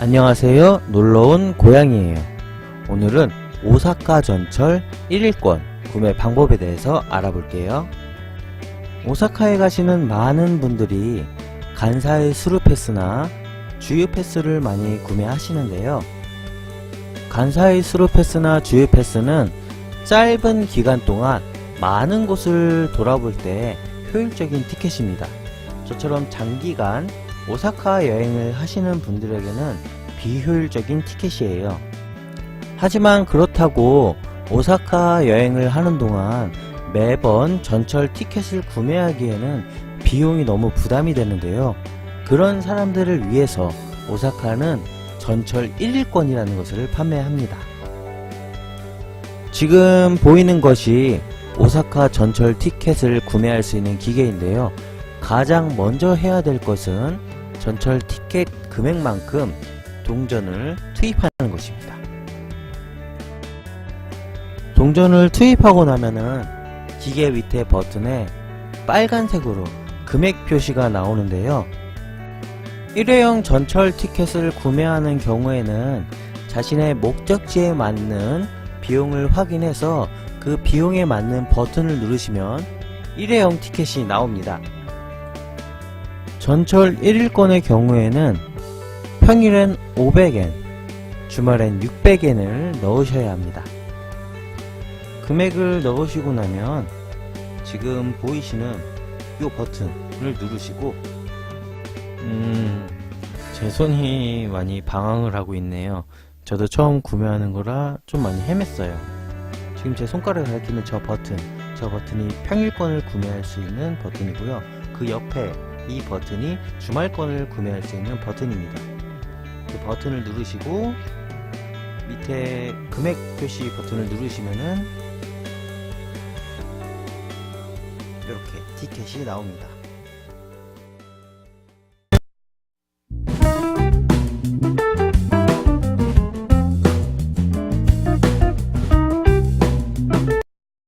안녕하세요. 놀러온 고양이에요. 오늘은 오사카 전철 1일권 구매 방법에 대해서 알아볼게요. 오사카에 가시는 많은 분들이 간사이 수루 패스나 주유 패스를 많이 구매하시는데요. 간사이 수루 패스나 주유 패스는 짧은 기간 동안 많은 곳을 돌아볼 때 효율적인 티켓입니다. 저처럼 장기간 오사카 여행을 하시는 분들에게는 비효율적인 티켓이에요. 하지만 그렇다고 오사카 여행을 하는 동안 매번 전철 티켓을 구매하기에는 비용이 너무 부담이 되는데요. 그런 사람들을 위해서 오사카는 전철 1일권이라는 것을 판매합니다. 지금 보이는 것이 오사카 전철 티켓을 구매할 수 있는 기계인데요. 가장 먼저 해야 될 것은 전철 티켓 금액만큼 동전을 투입하는 것입니다. 동전을 투입하고 나면은 기계 밑에 버튼에 빨간색으로 금액 표시가 나오는데요. 일회용 전철 티켓을 구매하는 경우에는 자신의 목적지에 맞는 비용을 확인해서 그 비용에 맞는 버튼을 누르시면 일회용 티켓이 나옵니다. 전철 1일권의 경우에는 평일엔 500엔, 주말엔 600엔을 넣으셔야 합니다. 금액을 넣으시고 나면 지금 보이시는 이 버튼을 누르시고 음, 제 손이 많이 방황을 하고 있네요. 저도 처음 구매하는 거라 좀 많이 헤맸어요. 지금 제 손가락을 가리키는 저 버튼, 저 버튼이 평일권을 구매할 수 있는 버튼이고요. 그 옆에 이 버튼이 주말권을 구매할 수 있는 버튼입니다. 그 버튼을 누르시고 밑에 금액 표시 버튼을 누르시면은 이렇게 티켓이 나옵니다.